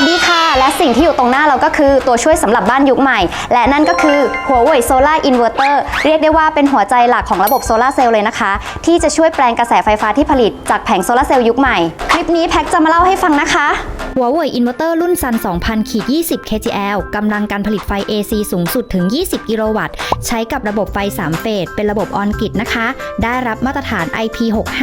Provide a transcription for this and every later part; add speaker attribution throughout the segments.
Speaker 1: สวัสดีค่ะ สิ่งที่อยู่ตรงหน้าเราก็คือตัวช่วยสำหรับบ้านยุคใหม่ และนั่นก็คือหัวเว่ยโซลาร์อินเวอร์เตอร์เรียกได้ว่าเป็นหัวใจหลักของระบบโซลาร์เซลล์เลยนะคะ ที่จะช่วยแปลงกระแสไฟฟ้าที่ผลิตจากแผงโซลาร์เซลล์ยุคใหม่ คลิปนี้แพ็กจะมาเล่าให้ฟังนะคะ
Speaker 2: หัวเว่ยอินเวอร์เตอร์รุ่นซัน2000ขีด20 kgl กำลังการผลิตไฟ AC สูงสุดถึง 20 กิโลวัตต์ ใช้กับระบบไฟ 3 เฟส เป็นระบบออนกิดนะคะ ได้รับมาตรฐาน IP65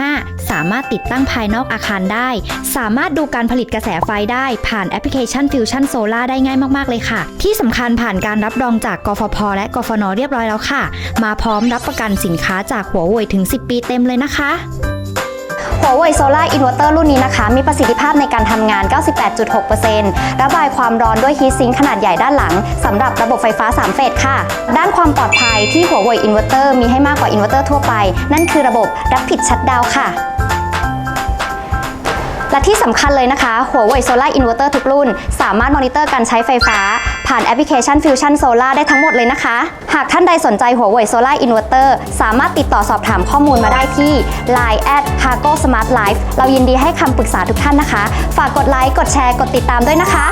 Speaker 2: สามารถติดตั้งภายนอกอาคารได้ สามารถดูการผลิตกระแสไฟได้ผ่านแอปพลิเคชัน Fusion Solar ได้ง่ายมากๆเลยค่ะ ที่สำคัญผ่านการรับรองจากกฟผและกฟนเรียบร้อยแล้วค่ะ มาพร้อมรับประกันสินค้าจากหัวเว่ยถึง 10 ปีเต็มเลยนะคะ
Speaker 1: หัวเว่ยโซลาอินเวอร์เตอร์รุ่นนี้นะคะ มีประสิทธิภาพในการทำงาน 98.6%ระบายความร้อนด้วยฮีทซิงค์ขนาดใหญ่ด้านหลังสำหรับระบบไฟฟ้า 3 เฟสค่ะ ด้านความปลอดภัยที่หัวเว่ยอินเวอร์เตอร์มีให้มากกว่าอินเวอร์เตอร์ทั่วไป นั่นคือระบบ Rapid Shutdown ค่ะ และที่สำคัญเลยนะคะหัวเว่ยโซลาร์อินเวอร์เตอร์ทุกรุ่น สามารถมอนิเตอร์การใช้ไฟฟ้า ผ่านแอปพลิเคชัน Fusion Solar ได้ทั้งหมดเลยนะคะ หากท่านใดสนใจหัวเว่ยโซลาร์อินเวอร์เตอร์สามารถติดต่อสอบถามข้อมูลมาได้ที่ Line at h a g o Smart Life เรายินดีให้คำปรึกษาทุกท่านนะคะ ฝากกดไลค์ กดแชร์ กดติดตามด้วยนะคะ